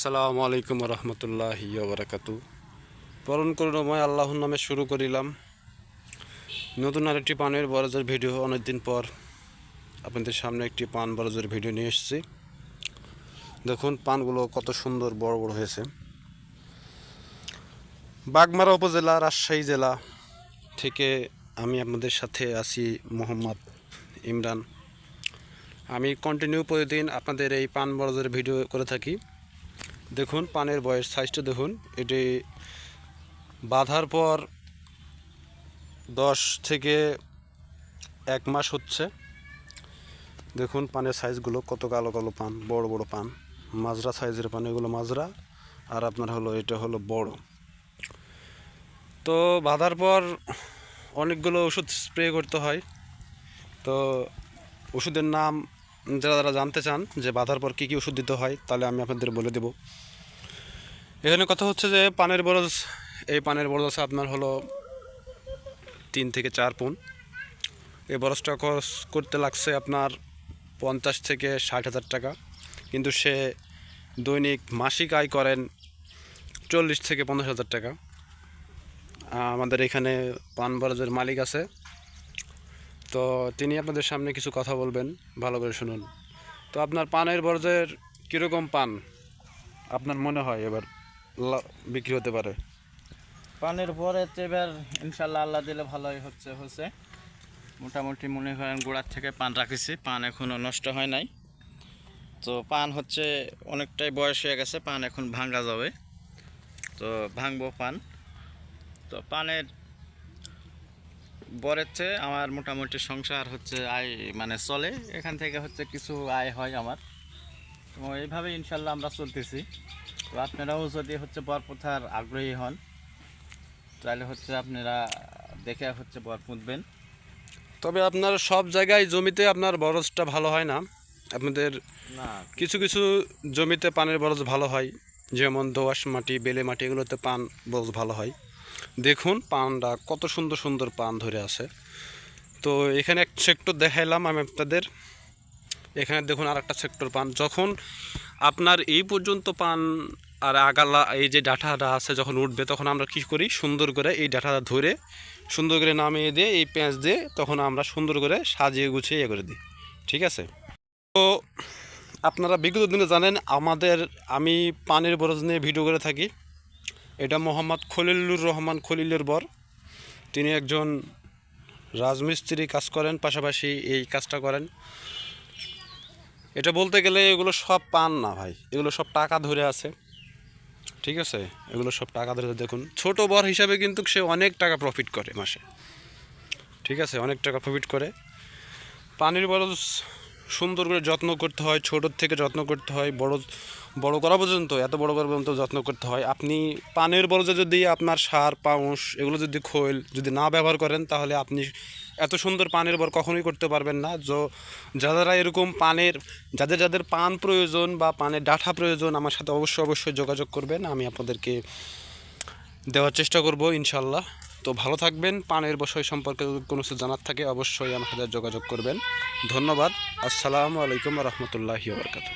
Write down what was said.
আসসালামু আলাইকুম রহমতুল্লাহ বারাকাতু পরণ করুণময় আল্লাহর নামে শুরু করিলাম নতুন আরেকটি পানের বরজের ভিডিও। অনেকদিন পর আপনাদের সামনে একটি পান বরজের ভিডিও নিয়ে এসেছি। দেখুন, পানগুলো কত সুন্দর বড় বড় হয়েছে। বাগমারা উপজেলা, রাজশাহী জেলা থেকে আমি আপনাদের সাথে আছি মোহাম্মদ ইমরান। আমি কন্টিনিউ প্রতিদিন আপনাদের এই পান বরজের ভিডিও করে থাকি। দেখুন, পানের বয়স সাইজটা দেখুন। এটি বাঁধার পর দশ থেকে এক মাস হচ্ছে। দেখুন, পানের সাইজগুলো কত কালো কালো পান, বড় বড় পান। মাজরা সাইজের পান, এগুলো মাজরা। আর আপনার হলো, এটা হলো বড়। তো বাঁধার পর অনেকগুলো ওষুধ স্প্রে করতে হয়। তো ওষুধের নাম যারা যারা জানতে চান যে বাঁধার পর কী কী ওষুধ দিতে হয়, তাহলে আমি আপনাদের বলে দেব। এখানে কথা হচ্ছে যে পানের বরজ, এই পানের বরজ আপনার হলো তিন থেকে চার পুন। এই বরজটা খরচ করতে লাগছে আপনার পঞ্চাশ থেকে ষাট হাজার টাকা। কিন্তু সে দৈনিক মাসিক আয় করেন চল্লিশ থেকে পঞ্চাশ হাজার টাকা। আমাদের এখানে পান বরজের মালিক আছে। তো তিনি আপনাদের সামনে কিছু কথা বলবেন, ভালো করে শুনুন। তো আপনার পানের বর্জ্যের কীরকম পান? আপনার মনে হয় এবার বিক্রি হতে পারে? পানের পরে এবার ইনশাল্লাহ আল্লাহ দিলে ভালোই হচ্ছে হচ্ছে মোটামুটি মনে করেন গোড়ার থেকে পান রাখেছি, পান এখনও নষ্ট হয় নাই। তো পান হচ্ছে অনেকটাই বয়স হয়ে গেছে, পান এখন ভাঙ্গা যাবে। তো ভাঙবো পান। তো পানের বরের চেয়ে আমার মোটামুটি সংসার হচ্ছে আয় মানে চলে। এখান থেকে হচ্ছে কিছু আয় হয় আমার। তো এইভাবে ইনশাল্লাহ আমরা চলতেছি। তো আপনারাও যদি হচ্ছে বরপথার আগ্রহী হন তাহলে হচ্ছে আপনারা দেখে হচ্ছে বর পুঁতবেন। তবে আপনার সব জায়গায় জমিতে আপনার বরজটা ভালো হয় না। আপনাদের না। কিছু কিছু জমিতে পানের বরজ ভালো হয়। যেমন দোআঁশ মাটি বেলে মাটি এগুলোতে পান বরজ ভালো হয়। দেখুন, পানটা কত সুন্দর সুন্দর পান ধরে আছে। তো এখানে এক সেক্টর দেখাইলাম আমি আপনাদের। এখানে দেখুন আর একটা সেক্টর পান। যখন আপনার এই পর্যন্ত পান আর আগালা, এই যে ডাঁটাটা আছে যখন উঠবে, তখন আমরা কী করি? সুন্দর করে এই ডাঁটাটা ধরে, সুন্দর করে নামিয়ে দিয়ে, এই পেঁয়াজ দিয়ে তখন আমরা সুন্দর করে সাজিয়ে গুছিয়ে ইয়ে করে দিই। ঠিক আছে? তো আপনারা বিগত দিনে জানেন, আমাদের, আমি পানের বরজ নিয়ে ভিডিও করে থাকি। এটা মোহাম্মদ খলিলুর রহমান খলিলের বর। তিনি একজন রাজমিস্ত্রি কাজ করেন, পাশাপাশি এই কাজটা করেন। এটা বলতে গেলে এগুলো সব পান না ভাই, এগুলো সব টাকা ধরে আছে। ঠিক আছে? এগুলো সব টাকা ধরে, দেখুন, ছোট বর হিসাবে কিন্তু সে অনেক টাকা প্রফিট করে মাসে। ঠিক আছে? অনেক টাকা প্রফিট করে। পানির বরজ সুন্দর করে যত্ন করতে হয়, ছোটোর থেকে যত্ন করতে হয়, বড় বড় করা পর্যন্ত, এত বড় করা পর্যন্ত যত্ন করতে হয়। আপনি পানের বরজে যদি আপনার সার, পাউঁশ, এগুলো যদি খোল, যদি না ব্যবহার করেন, তাহলে আপনি এত সুন্দর পানের বর কখনোই করতে পারবেন না। যো, যারা এরকম পানের, যাদের যাদের পান প্রয়োজন বা পানের ডাঠা প্রয়োজন, আমার সাথে অবশ্যই অবশ্যই যোগাযোগ করবেন। আমি আপনাদেরকে দেওয়ার চেষ্টা করব, ইনশাল্লাহ। তো ভালো থাকবেন। পানের বিষয় সম্পর্কে কোনো কিছু জানার থাকে, অবশ্যই সাথে যোগাযোগ করবেন। ধন্যবাদ। আসসালামু আলাইকুম রহমতুল্লাহি বরকাত